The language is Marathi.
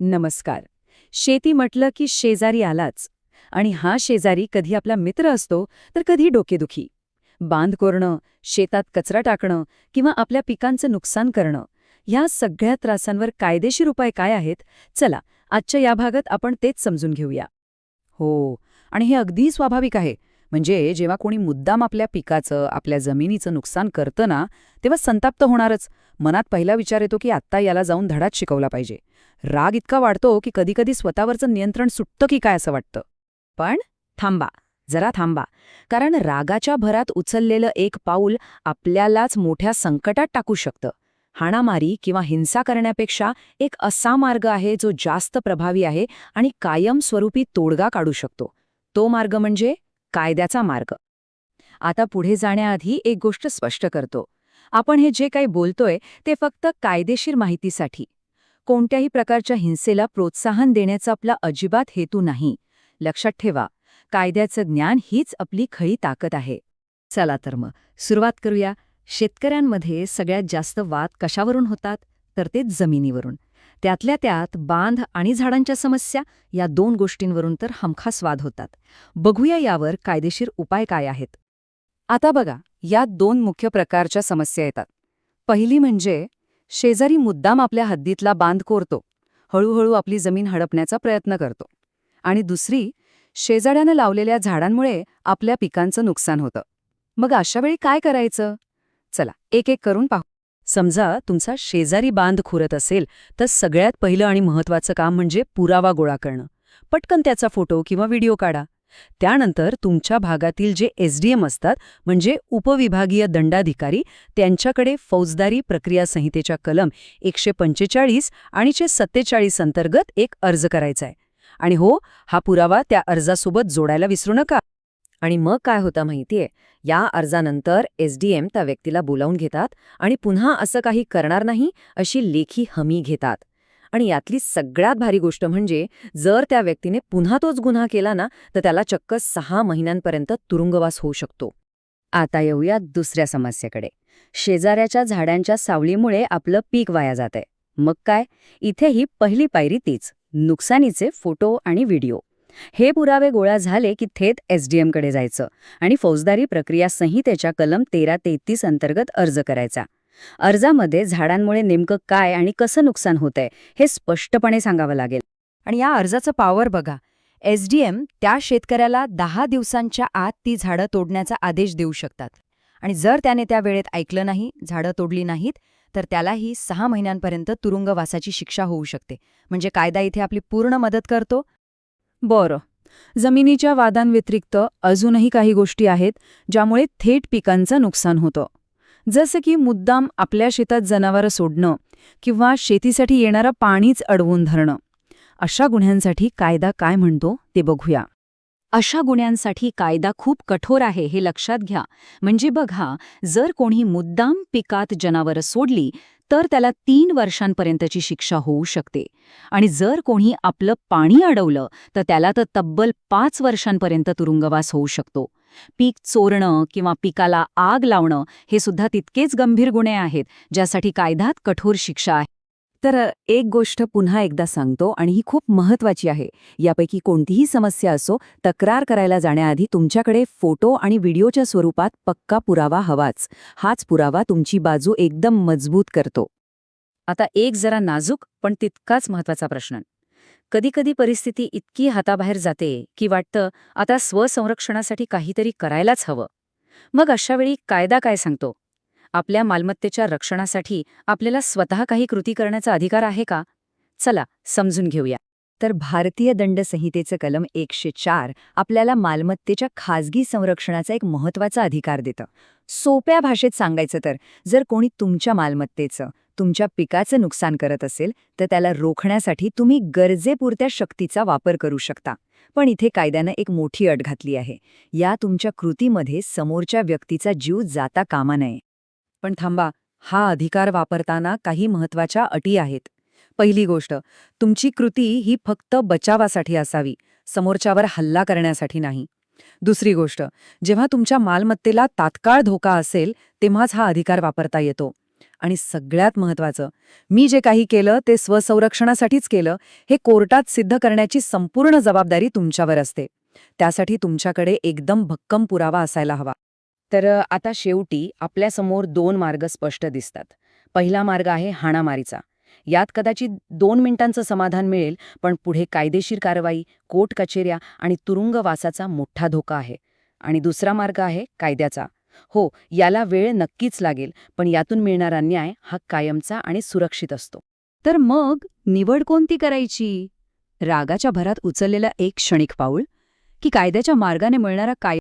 नमस्कार. शेती म्हटलं की शेजारी आलाच. आणि हा शेजारी कधी आपला मित्र असतो तर कधी डोकेदुखी. बांध कोरणं शेतात कचरा टाकणं किंवा आपल्या पिकांचं नुकसान करणं ह्या सगळ्या त्रासांवर कायदेशीर उपाय काय आहेत? चला आजच्या या भागात आपण तेच समजून घेऊया. हो आणि हे अगदी स्वाभाविक आहे. म्हणजे जेव्हा कोणी मुद्दाम आपल्या पिकाचं आपल्या जमिनीचं नुकसान करतं ना तेव्हा संताप्त होणारच. मनात पहिला विचार येतो की आत्ता याला जाऊन धडाच शिकवला पाहिजे. राग इतका वाढतो की कधीकधी स्वतःवरचं नियंत्रण सुटतं की काय असं वाटतं. पण थांबा जरा थांबा. कारण रागाच्या भरात उचललेलं एक पाऊल आपल्यालाच मोठ्या संकटात टाकू शकतं. हाणामारी किंवा हिंसा करण्यापेक्षा एक असा मार्ग आहे जो जास्त प्रभावी आहे आणि कायमस्वरूपी तोडगा काढू शकतो. तो मार्ग म्हणजे कायद्याचा मार्ग. आता पुढे जाण्याआधी एक गोष्ट स्पष्ट करतो. आपण हे जे काही बोलतोय ते फक्त कायदेशीर माहितीसाठी. कोणत्याही प्रकारच्या हिंसेला प्रोत्साहन देण्याचा आपला अजिबात हेतू नाही. लक्षात ठेवा कायद्याचं ज्ञान हीच आपली खरी ताकद आहे. चला तर मग सुरुवात करूया. शेतकऱ्यांमध्ये सगळ्यात जास्त वाद कशावरून होतात? तर ते जमिनीवरून. त्यातल्या त्यात बांध आणि झाडांच्या समस्या या दोन गोष्टींवरून तर हमखास वाद होतात. बघूया यावर कायदेशीर उपाय काय आहेत. आता बघा यात दोन मुख्य प्रकारच्या समस्या येतात. पहिली म्हणजे शेजारी मुद्दाम आपल्या हद्दीतला बांध कोरतो हळूहळू आपली जमीन हडपण्याचा प्रयत्न करतो. आणि दुसरी शेजाड्यानं लावलेल्या झाडांमुळे आपल्या पिकांचं नुकसान होतं. मग अशावेळी काय करायचं? चला एक एक करून पाहू. समजा तुमचा शेजारी बांध खुरत असेल तर सगळ्यात पहिलं आणि महत्वाचं काम म्हणजे पुरावा गोळा करणं. पटकन त्याचा फोटो किंवा व्हिडिओ काढा. त्यानंतर तुमच्या भागातील जे एसडीएम असतात म्हणजे उपविभागीय दंडाधिकारी त्यांच्याकडे फौजदारी प्रक्रिया संहितेच्या कलम एकशे पंचेचाळीस आणि चे सत्तेचाळीस अंतर्गत एक अर्ज करायचा आहे आणि हो हा पुरावा त्या अर्जासोबत जोडायला विसरू नका. आणि मग काय होतं माहितीये? या अर्जानंतर एसडीएम त्या व्यक्तीला बोलावून घेतात आणि पुन्हा असं काही करणार नाही अशी लेखी हमी घेतात. आणि यातली सगळ्यात भारी गोष्ट म्हणजे जर त्या व्यक्तीने पुन्हा तोच गुन्हा केला ना तर त्याला चक्क सहा महिन्यांपर्यंत तुरुंगवास होऊ शकतो. आता येऊया दुसऱ्या समस्येकडे. शेजाऱ्याच्या झाडांच्या सावलीमुळे आपलं पीक वाया जातंय. मग काय? इथेही पहिली पायरी तीच. नुकसानीचे फोटो आणि व्हिडिओ. हे पुरावे गोळा झाले की थेट एसडीएमकडे जायचं आणि फौजदारी प्रक्रिया संहितेच्या कलम तेरा तेहतीस अंतर्गत अर्ज करायचा. अर्जामध्ये झाडांमुळे नेमकं काय आणि कसं नुकसान होतंय हे स्पष्टपणे सांगावं लागेल. आणि या अर्जाचं पॉवर बघा. एसडीएम त्या शेतकऱ्याला दहा दिवसांच्या आत ती झाडं तोडण्याचा आदेश देऊ शकतात. आणि जर त्याने त्या वेळेत ऐकलं नाही झाडं तोडली नाहीत तर त्यालाही सहा महिन्यांपर्यंत तुरुंगवासाची शिक्षा होऊ शकते. म्हणजे कायदा इथे आपली पूर्ण मदत करतो. बरं. जमिनीच्या वादांव्यतिरिक्त अजूनही काही गोष्टी आहेत ज्यामुळे थेट पिकांचं नुकसान होतं. जसं की मुद्दाम आपल्या शेतात जनावरं सोडणं किंवा शेतीसाठी येणारं पाणीच अडवून धरणं. अशा गुन्ह्यांसाठी कायदा काय म्हणतो ते बघूया. अशा गुन्ह्यांसाठी कायदा खूप कठोर आहे हे लक्षात घ्या. म्हणजे बघा जर कोणी मुद्दाम पिकात जनावरं सोडली तर त्याला तीन वर्षांपर्यंतची शिक्षा होऊ शकते. आणि जर कोणी आपलं पाणी अडवलं तर त्याला तर तब्बल पाच वर्षांपर्यंत तुरुंगवास होऊ शकतो. पीक चोरणं किंवा पिकाला आग लावणं हे सुद्धा तितकेच गंभीर गुन्हे आहेत ज्यासाठी कायद्यात कठोर शिक्षा आहे. तर एक गोष्ट पुन्हा एकदा सांगतो आणि ही खूप महत्वाची आहे. यापैकी कोणतीही समस्या असो तक्रार करायला जाण्याआधी तुमच्याकडे फोटो आणि व्हिडिओच्या स्वरूपात पक्का पुरावा हवाच. हाच पुरावा तुमची बाजू एकदम मजबूत करतो. आता एक जरा नाजूक पण तितकाच महत्त्वाचा प्रश्न. कधीकधी परिस्थिती इतकी हाताबाहेर जाते की वाटतं आता स्वसंरक्षणासाठी काहीतरी करायलाच हवं. मग अशावेळी कायदा काय सांगतो? आपल्या मालमत्तेच्या रक्षणासाठी आपल्याला स्वतः काही कृती करण्याचा अधिकार आहे का? चला समजून घेऊया. तर भारतीय दंड संहितेचं कलम एकशे चार आपल्याला मालमत्तेच्या खाजगी संरक्षणाचा एक महत्त्वाचा अधिकार देतं. सोप्या भाषेत सांगायचं तर जर कोणी तुमच्या मालमत्तेचं तुमच्या पिकाचं नुकसान करत असेल तर त्याला रोखण्यासाठी तुम्ही गरजेपुरत्या शक्तीचा वापर करू शकता. पण इथे कायद्यानं एक मोठी अट घातली आहे. या तुमच्या कृतीमध्ये समोरच्या व्यक्तीचा जीव जाता कामा नये. पण थांबा हा अधिकार वापरताना काही महत्त्वाच्या अटी आहेत. पहिली गोष्ट तुमची कृती ही फक्त बचावासाठी असावी समोरच्यावर हल्ला करण्यासाठी नाही. दुसरी गोष्ट जेव्हा तुमच्या मालमत्तेला तात्काळ धोका असेल तेव्हाच हा अधिकार वापरता येतो. आणि सगळ्यात महत्वाचं मी जे काही केलं ते स्वसंरक्षणासाठीच केलं हे कोर्टात सिद्ध करण्याची संपूर्ण जबाबदारी तुमच्यावर असते. त्यासाठी तुमच्याकडे एकदम भक्कम पुरावा असायला हवा. तर आता शेवटी आपल्यासमोर दोन मार्ग स्पष्ट दिसतात. पहिला मार्ग आहे हाणामारीचा. यात कदाचित दोन मिनिटांचं समाधान मिळेल पण पुढे कायदेशीर कारवाई कोर्ट कचेऱ्या आणि तुरुंगवासाचा मोठा धोका आहे. आणि दुसरा मार्ग आहे कायद्याचा. हो याला वेळ नक्कीच लागेल पण यातून मिळणारा न्याय हा कायमचा आणि सुरक्षित असतो. तर मग निवड कोणती करायची? रागाच्या भरात उचललेला एक क्षणिक पाऊल? की कायद्याच्या मार्गाने मिळणारा काय